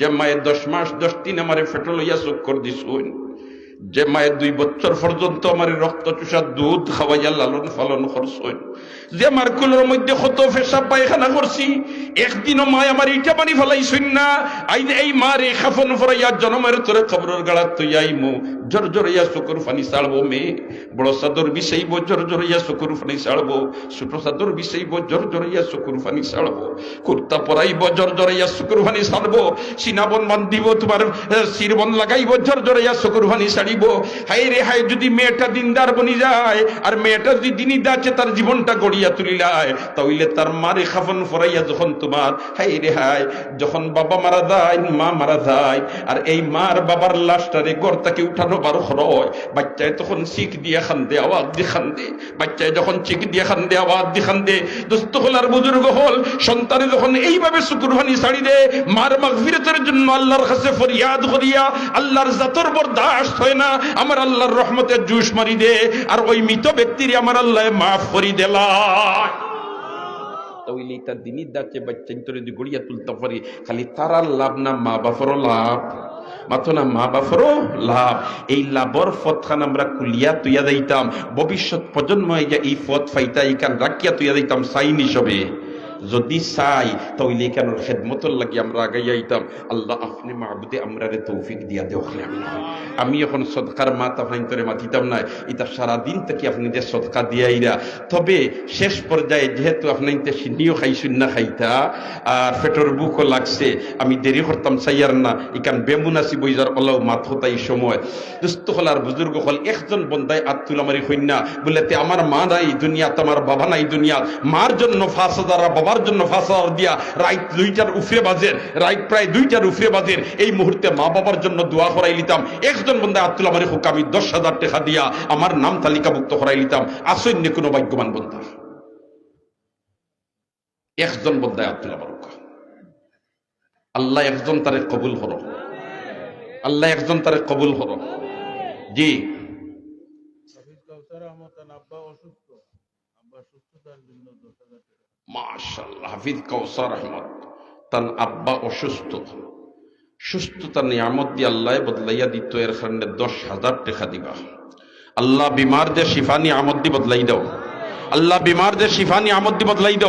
যে মায়ের দশ মাস, দশ দিন আমারে ফেটল হইয়া চক্কর দিছুন যে মায়ের দুই বছর পর্যন্ত আমার রক্ত চুষা দুধ খাওয়াইয়া লালন পালন করছুন যে আমার কুলোর মধ্যে কত ফেসা পায়খানা করছি একদিনও মায় আমার ইটা পানি ফেলাইছেন না। এই মার এই খাফন ফরাইয়া জনমের তোরে খবরের গাড়াত তুই আইমু জোর জোরাইয়া চকুর ফানি চাড়বো মেয়ে বড় চাদর বিষাইব জোর জোরাইয়া চকুর ফানি চাড়বো ছোট বিষাইব জোর জোরাইয়া চকুর ফানি চাড়বো কুর্তা পরাইব জোর জোরাইয়া চকুর ফানি ছাড়বো সিনাবন বান্ধিব, তোমার শিরবন লাগাইব, জোর জোরাইয়া চকুর ফানি ছাড়িব হাই রে হাই যদি মেয়েটা দিনদার বনি যায়, আর মেয়েটা যদি দিনই দাচ্ছে তার জীবনটা গড়িয়া তুলিলায় তাহলে তার মারে খাফন ফরাইয়া যখন তোমার হাই রে হাই যখন বাবা মারা যায়, মা মারা যায়, আর এই মার বাবার লাশটারে গর্তাকে উঠানো বারো হয় বাচ্চায় তখন শিখ দিয়ে আওয়াজ খান্দে, বাচ্চায় যখন চিক দিয়ে আওয়াজ খান্দে দোস্ত বুজুর্গ হল, সন্তানে যখন এইভাবে শুকুরবানি ছাড়ি দে, মার মাগফিরতের জন্য আল্লাহর কাছে ফরিয়াদ করিয়া, আল্লাহর জাতর হয় না, আমার আল্লাহর জুস মারি দে, আর ওই মৃত ব্যক্তির আমার আল্লাহ মাফ করি দেলা তাহলে তার দিনই দাচ্ছে বাচ্চা তোরে গড়িয়া তুলতে পারি, খালি তারার লাভ না, মা বাপরও লাভ। মাত্র না মা বাপরও লাভ। এই লাভর ফতখান আমরা কুলিয়া তুইয়া দিতাম। ভবিষ্যৎ প্রজন্ম হইয়া এই পথ ফাইতা ইকান রাখিয়া তুইয়া দিতাম সাইন হিসেবে। যদি চাই, তাহলে কেন খেদমতর লাগি আমরা আগাইয়া আইতাম? আল্লাহ আপনি মাহবুদে আমরা তৌফিক দিয়া দেও আমি এখন সদকার মাত আপনার তোরে মাতিতাম না এটা সারাদিন থেকে আপনি যে সদকা দিয়াইরা তবে শেষ পর্যায়ে যেহেতু আপনি সিন্নিও খাইছুন না খাইতা, আর পেটর বুকও লাগছে, আমি দেরি করতাম চাইয়ার না। ইকান বেমুনাসি বইজার ওলাও মাত হতাই সময়। দুস্থ হল আর বুজুর্গ হল, একজন বন্দায় আত্মুল আমারি হইনা বলে তে আমার মা নাই দুনিয়াত, আমার বাবা নাই দুনিয়াত। মার জন্য ফাঁস হাজার আর বাবার জন্য ফাঁস হাজার দিয়া রাইট দুইটার উফরে বাজের রাইট প্রায় দুইটার উফরে বাজের এই মুহূর্তে মা বাবার জন্য দোয়া করাই লিতাম। একজন বন্দায় আত্মুল আমারি হোক, আমি দশ হাজার টাকা দিয়া আমার নাম তালিকাভুক্ত করাই লিতাম। আসৈন্য কোনো ভাগ্যবান বন্ধা একজন বন্দায় আব্দুল বারুক আল্লাহ একজন তারে কবুল হর আল্লাহ একজন তারে কবুল হর জি। অসুস্থ। মাশাল্লাহ হাফিজ কৌসার আহমদ তান আব্বা অসুস্থ। সুস্থতা নিয়ামত দিয়ে আল্লাহ বদলাইয়া দিত, এর কারণে দশ হাজার টাকা দিবা। আল্লাহ বিমার যে শিফানি আমদ দি বদলাই দাও। আল্লাহ বিমার যে শিফানি আমদ দি বদলাই দাও।